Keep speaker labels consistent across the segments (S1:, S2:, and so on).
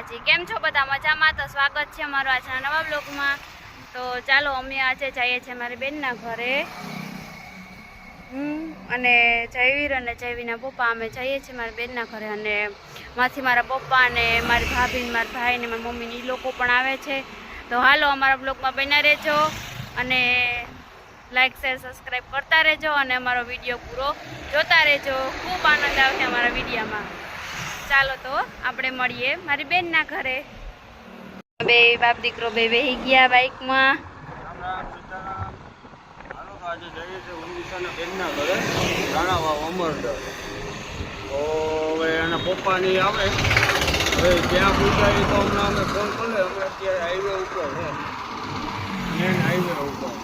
S1: માતાજી કેમ છો બધા? મજામાં? તો સ્વાગત છે અમારો આજના નવા બ્લોગમાં. તો ચાલો, અમે આજે જઈએ છીએ મારી બેનના ઘરે. હું અને જયવીર અને જયવીના પપ્પા અમે જઈએ છીએ મારી બેનના ઘરે અને માથી મારા પપ્પા અને મારી ભાભી મારા ભાઈ ને મારી મમ્મી એ લોકો પણ આવે છે. તો હાલો, અમારા બ્લોગમાં બન્યા રહેજો અને લાઇક શેર, સબસ્ક્રાઈબ કરતા રહેજો અને અમારો વીડિયો પૂરો જોતા રહેજો. ખૂબ આનંદ આવશે અમારા વિડીયોમાં. ચાલો તો આપણે મળીએ મારી બેનના ઘરે. બે બાપ દીકરો બે બેહી ગયા બાઇકમાં.
S2: આજે જઈએ છીએ ઊંડીસાના બેનના ઘરે. રાણાવાવ અમરદર તો હવે એના પપ્પાની આવે. હવે ત્યાં પૂછાય તો હમણાં અમે ફોન કરે અમે અત્યારે હાઈવે ઉપર મેન હાઈવે ઉપર.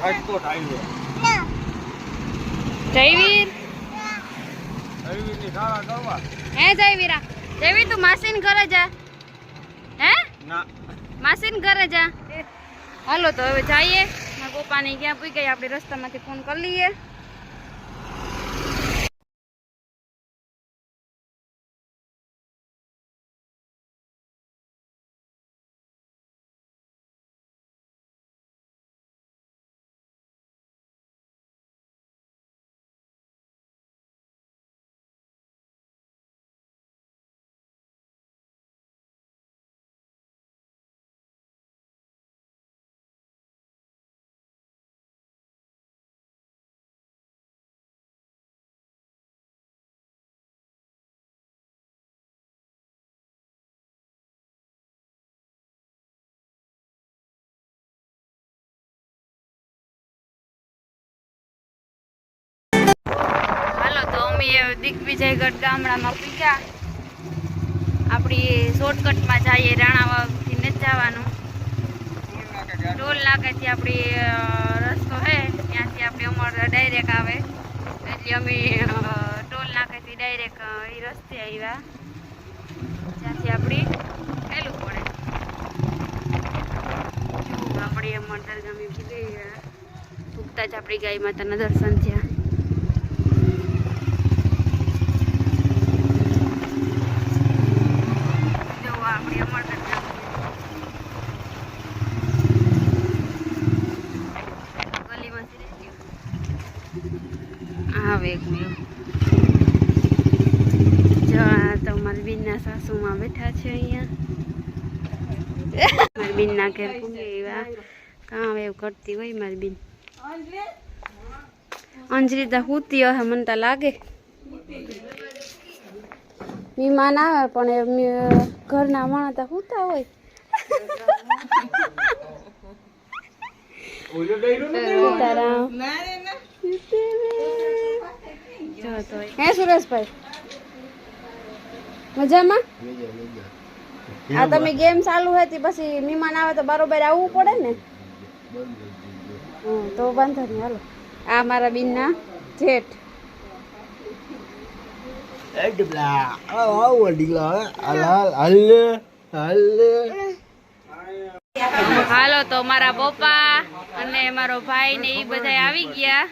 S2: રાજકોટ હાઈવે
S1: જયવીર?
S2: હાઈવેની જય
S1: હે જયવીરા જયવીર તું માસીન ઘરે જા. હે?
S2: ના.
S1: માસીન ઘરે જા. હાલો તો હવે જઈએ. પપ્પાની ક્યાં પૂઈ ગઈ આપણે રસ્તામાંથી ફોન કરી લઈએ. દિગ્વિજયગઢ ગામડામાં પૂછ્યા આપણી શોર્ટકટમાં જઈએ, રાણાવાવથી નથી જવાનું. ટોલ નાકેથી આપણી રસ્તો છે ત્યાંથી આપણે અમારે ડાયરેક્ટ આવે. એટલે અમે ટોલ નાકેથી ડાયરેક્ટ એ રસ્તે આવ્યા. ત્યાંથી આપણી પહેલું પડે. આપણે અમરદર ગામે પૂગી ગયા પૂગતા જ આપણી ગાય માતાના દર્શન થયા જો આપણી અમરદર ગામ ગલીમાંથી રહી ગયું આવે એક મેં જો આ તો મારી બેનના સાસુમાં બેઠા છે અહીંયા. મારી બેનના ઘેર પૂગે એવા કામ એવું કરતી હોય મારી બેન? અંજલી તો હુતી હશે મને તો લાગે. વિમાન આવે પણ એ ઘરના માણસ તો હુતા હોય. સુરેશભાઈ? મજામાં? આ તમે ગેમ ચાલુ હતી પછી મહેમાન આવે તો બરોબર આવવું પડે ને? તો વાંધો નહીં હાલો. આ મારા બીનના જેઠ. હાલો તો મારા પપ્પા અને મારો ભાઈ ને એ બધા આવી ગયા.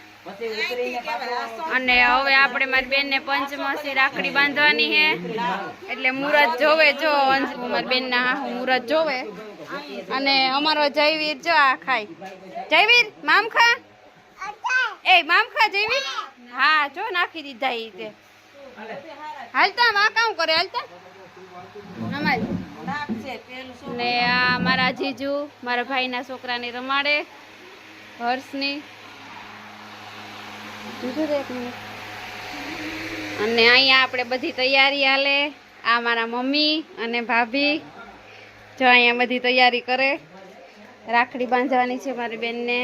S1: અને હવે આપણે મારી બેન ને પંચમાસી રાખડી બાંધવાની છે એટલે મુહૂર્ત જોવે જો અંશ મારી બેન ના મુહૂર્ત જોવે. અને અમારો જયવીર જો આ ખાય. જયવીર મામખા એ મામખા જયવીર? હા જો નાખી દીધા ઈ તે. હાલતા આ કામ કરે હાલતા? ને આ મારા જીજુ મારા ભાઈના છોકરાને રમાડે હર્ષની. અને અહીંયા આપણે બધી તૈયારી હાલે. આ મારા મમ્મી અને ભાભી. જો અહીંયા બધી તૈયારી કરે. રાખડી બાંધવાની છે મારી બેનને.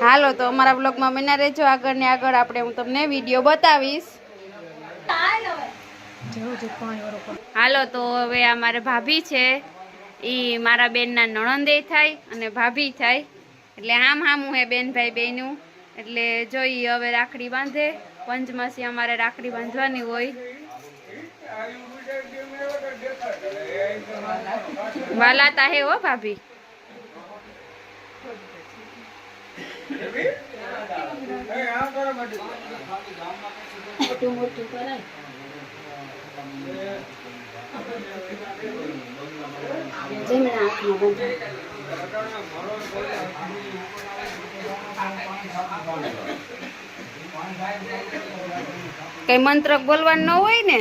S1: હાલો તો અમારા બ્લોગમાં બના રહેજો. આગળ ને આગળ આપણે હું તમને વીડિયો બતાવીશ. હાલો તો હવે આ મારે ભાભી છે. એ મારા બેનના નણંદે થાય અને ભાભી થાય. એટલે આમ હામું હે બેનભાઈ બેનું એટલે જોઈ હવે રાખડી બાંધે, પંચમાસી અમારે રાખડી બાંધવાની હોય. વાલાતા હે હો ભાભી.
S2: એ મોટું
S3: મોટું કરાય. જમણા હાથમાં બંધાય
S1: કઈ મંત્ર બોલવાનું ન હોય ને?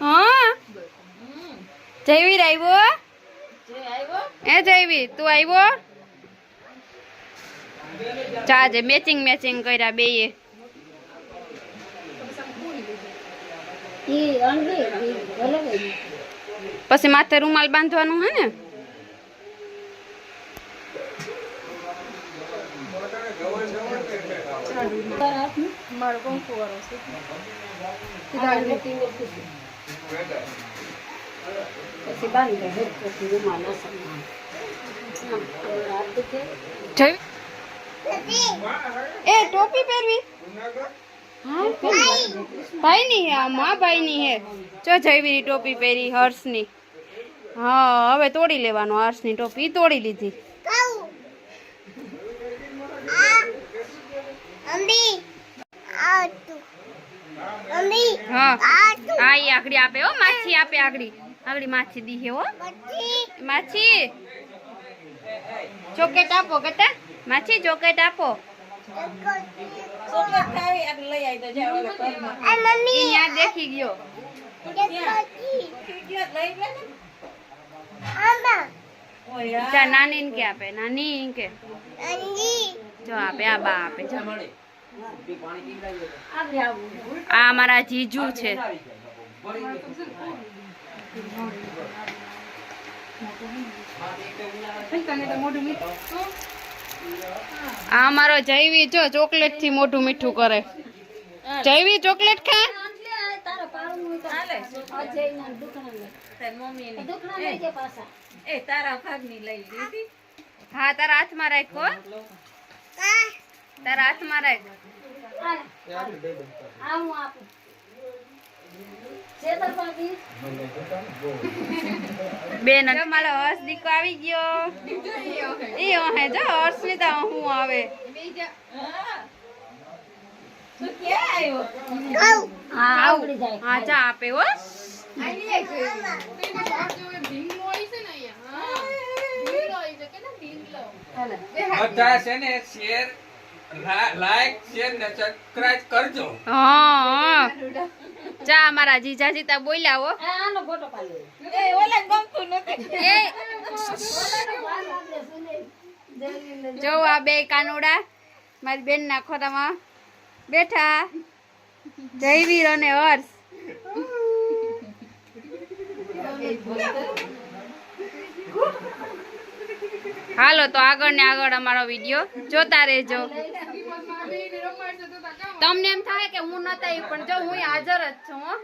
S1: હા. જયવીર આવ્યો એ જયવીર તું આવ્યો ચાજે મેચિંગ મેચિંગ કર્યા બેયે. પછી માથે રૂમાલ બાંધવાનું હે ને? એ ટોપી પહેરવી? ભાઈ ની આ ભાઈ ની હે. જો જયવીરી ટોપી પહેરી હર્ષની. હા, હવે તોડી લેવાનો હર્ષની ટોપી. તોડી લીધી. હા. હા, ઈ આકડી આપે હો, માછી આપે આકડી આકડી માછી દી હે માછી. ચોકેટ આપો કટા માછી, ચોકેટ આપો. દેખી ગયો નાની કે આપે? નાની કે? જો આપે, આ બા આપે આ અમારા જીજુ છે. આ મારો જૈવી જો ચોકલેટથી મોઢું મીઠું કરે. જૈવી ચોકલેટ ખા? હા, તારા હાથમાં રાખો. તારા હાથમાં રાખ
S3: હાલે. આ હું આપું છેતરપિંડી.
S1: બેન મારો હર્ષ દીકો આવી ગયો. એ ઓહે જો
S4: હર્ષની તો
S3: હું આવે.
S1: હા. ચા આપે હો.
S5: છે ને શેર લાઈક શેર ને સબસ્ક્રાઇબ કરજો.
S1: હા હા. ચા અમારા જીજાજી તા બોલ્યા હો.
S3: આનો ફોટો પાડી
S4: એ ઓલા ગમતું નથી.
S1: એ. જો આ બે કાનુડા મારી બેન ના ખોરામાં બેઠા. જયવીર અને હર્ષ. હાલો, તો આગળ ને આગળ અમારો વીડિયો જોતા રહેજો. તમને એમ થાય કે હું નતા પણ જો હું હાજર જ છું, હો.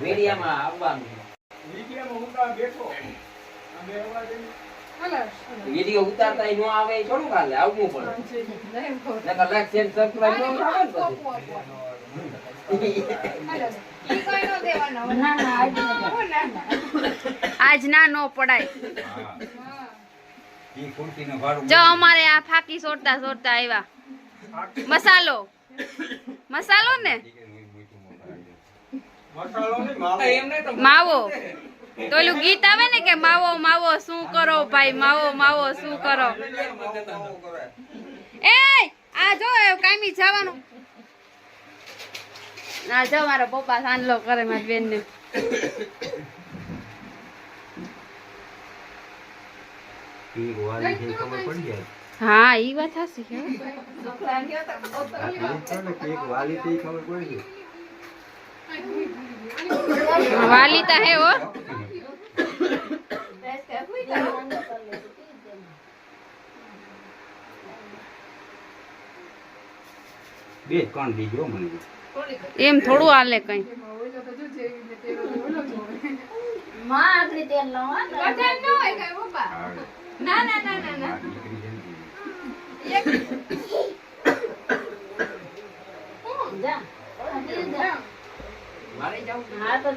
S5: મીડિયામાં આવવાનું. વીડિયો ઉતારતા ન આવે થોડું કાલે આવવું પડે. નકર લાઈક શેર સબસ્ક્રાઇબ ન આવે ને
S3: ના ના આજ
S1: ના નો. પડાય. જો અમારે આ ફાકી સોરતા સોરતા આવ્યા મસાલો. મસાલો ને?
S2: માવો.
S5: તો
S1: ઓલું ગીત આવે ને કે માવો માવો શું કરો ભાઈ? માવો માવો શું કરો? એ આ જો એ કાયમી જવાનું. આ જો મારો પપ્પા સાંજલો કરે મારી બેન ને હા ઈ વાત હશે હે વાલી તા હે ઓ
S5: બે કોણ દીજો મને.
S1: એમ થોડું હાલે કઈ.
S3: માં આખરી તેલ લો ના ના જા
S5: મારે જાવું
S3: હા તો જાવું જ પડે ને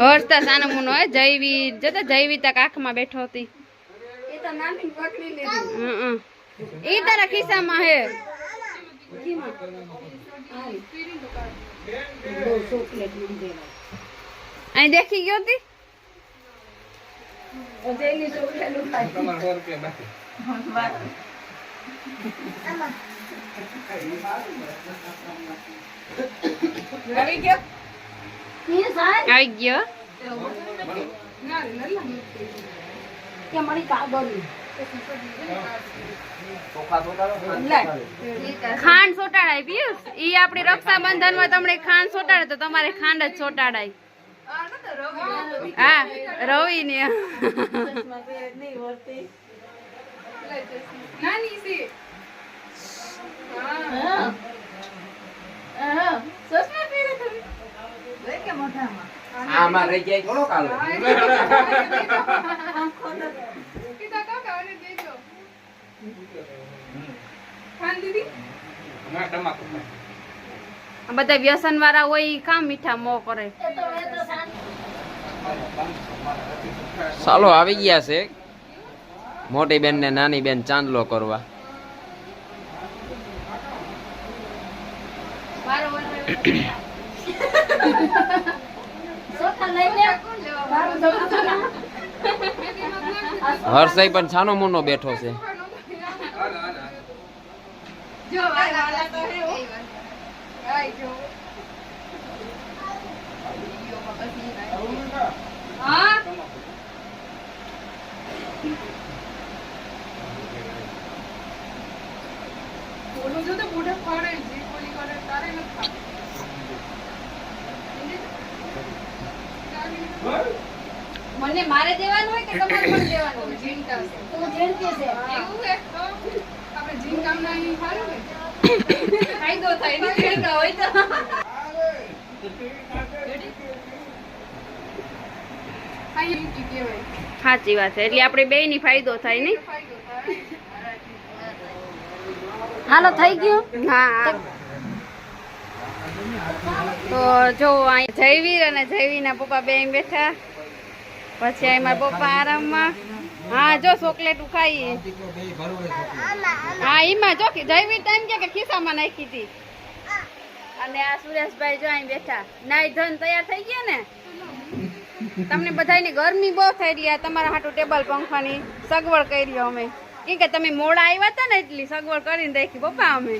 S1: હર્ષતા સાનો મુનો હે જયવી જતા જયવી તક આંખમાં બેઠો હતી.
S4: એ તો નાની પકડી લીધી.
S1: હં ઈ તારા ખિસ્સામાં હે. અહીં દેખી ગયો હતી
S4: ચોકલેટ આવી
S1: ખાંડ સોટાડાય, પિયુષ? ઈ આપણી રક્ષાબંધનમાં તમને ખાંડ સોટાડે તો તમારે ખાંડ જ સોટાડાય. હા રવિ ને
S4: નાની સી
S3: હા
S4: ચશ્મા પહેરે તમે લઈ કે મોઢામાં
S5: આમાં રહી જાય થોડો કાલે
S1: બધા વ્યસન વાળા હોય ઈ કામ મીઠા મો કરે.
S5: ચાલો આવી ગયા છે. મોટી બેન ને નાની બેન ચાંદલો કરવા. હર્ષય પણ છાનો મુનો બેઠો છે.
S4: બોલું તો બુઢે ફરે જે કોલી કરે તારે નથી
S1: મને મારે દેવાનું હોય કે તમારે પણ દેવાનું હોય?
S4: જીનકા
S3: તો જીન કે છે.
S4: એવું હે? તો આપણે જીન કામ ના ની સારું ને. ફાયદો થાય ને જીનકા હોય તો. કી
S1: સાચી વાત છે. એટલે આપણે બે ની ફાયદો થાય નહીં.
S3: હાલો થઈ ગયું?
S1: હા. તો જો અહીં જયવીર અને જયવીરના પપ્પા બે બેઠા. પછી અહીં મારા પપ્પા આરામમાં. હા, જો ચોકલેટ ખાઈ હા એમાં જો જયવીર ટાઈમ કે ખિસ્સામાં નાખી હતી. અને આ સુરેશભાઈ જો અહીં બેઠા. નાઈ ધન તૈયાર થઈ ગયા ને? તમને બધાયને ગરમી બહુ થઈ રહી તમારા હાટું ટેબલ પંખાની સગવડ કરી અમે. કેમ કે તમે મોડા આવ્યા હતા ને એટલી સગવડ કરીને રાખી પપ્પા અમે.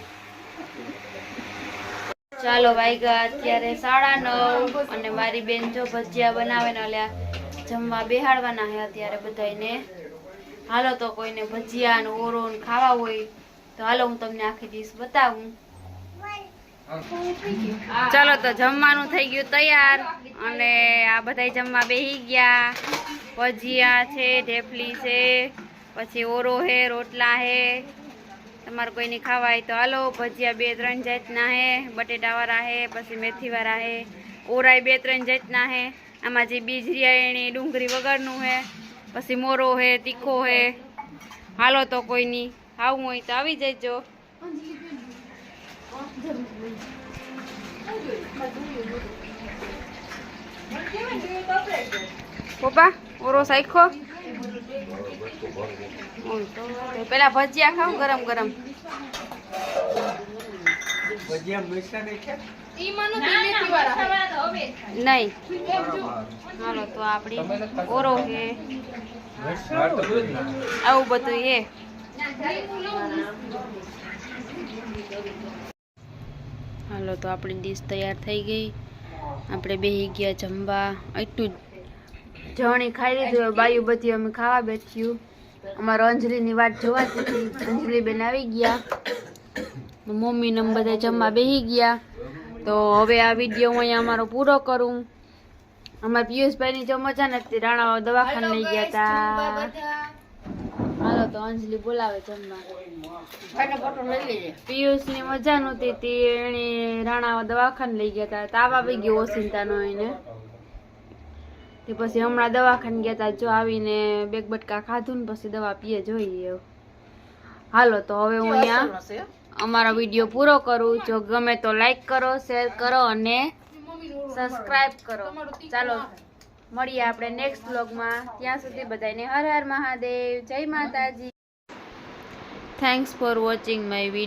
S1: ચાલો વાઈગા અત્યારે સાડા નવ અને મારી બેન જો ભજીયા બનાવે ને ઓલ્યા જમવા બેહાડવાના છે અત્યારે બધાયને. હાલો તો કોઈને ભજીયા ને ઓરો ને ખાવા હોય તો હાલો હું તમને આખી ડીશ બતાવું. ચાલો તો જમવાનું થઈ ગયું તૈયાર અને આ બધાય જમવા બેહી ગયા. ભજીયા છે, ઢેફલી છે, પછી ઓરો હે, રોટલા હે. તમારે કોઈને ખાવા હોય તો હાલો, ભજીયા બે ત્રણ જાતના હે, બટેટાવાળા હે, પછી મેથીવાળા હે, ઓરાય બે ત્રણ જાતના હે. આમાં જે બીજરિયા એની ડુંગળી વગરનું હે, પછી મોરો હે, તીખો હે. હાલો તો કોઈની આવું હોય તો આવી જજો. પપ્પા, ઓરો સાઈખો પેલા ભજીયા ખાવ ગરમ ગરમ.
S4: ભજીયા
S1: નહીં. હાલો તો આપણી ઓરો હે. આવું બધું એ હાલો તો આપણી ડીશ તૈયાર થઈ ગઈ. આપણે બેસી ગયા જમવા. એટલું જ જણી ખાઈ લીધું. બાયું બધી અમે ખાવા બેઠ્યું. અમારો અંજલિની વાત જોવાતી હતી અંજલી બેન આવી ગયા. મમ્મી ને બધા જમવા બેસી ગયા. તો હવે આ વીડિયો હું અહીંયા અમારો પૂરો કરું. અમારા પિયુષભાઈની જો મજા નથી રાણા દવાખાને લઈ ગયા હતા હાલો તો અંજલિ બોલાવે જમવા. પિયુષની મજા નહોતી તે એને રાણા દવાખાને લઈ ગયા હતા તાવ આવી ગયો ઓસિંતાનો એને. તે પછી હમણાં દવાખાને ગયા હતા જો આવીને બેગ બટકા ખાધું ને પછી દવા પીએ જોઈએ. હાલો તો હવે હું અહીંયા અમારો વીડિયો પૂરો કરું. જો ગમે તો લાઈક કરો શેર કરો અને સબસ્ક્રાઇબ કરો. ચાલો, મળીએ આપણે નેક્સ્ટ બ્લોગમાં ત્યાં સુધી બધાને હર હર મહાદેવ. જય માતાજી. Thanks for watching my video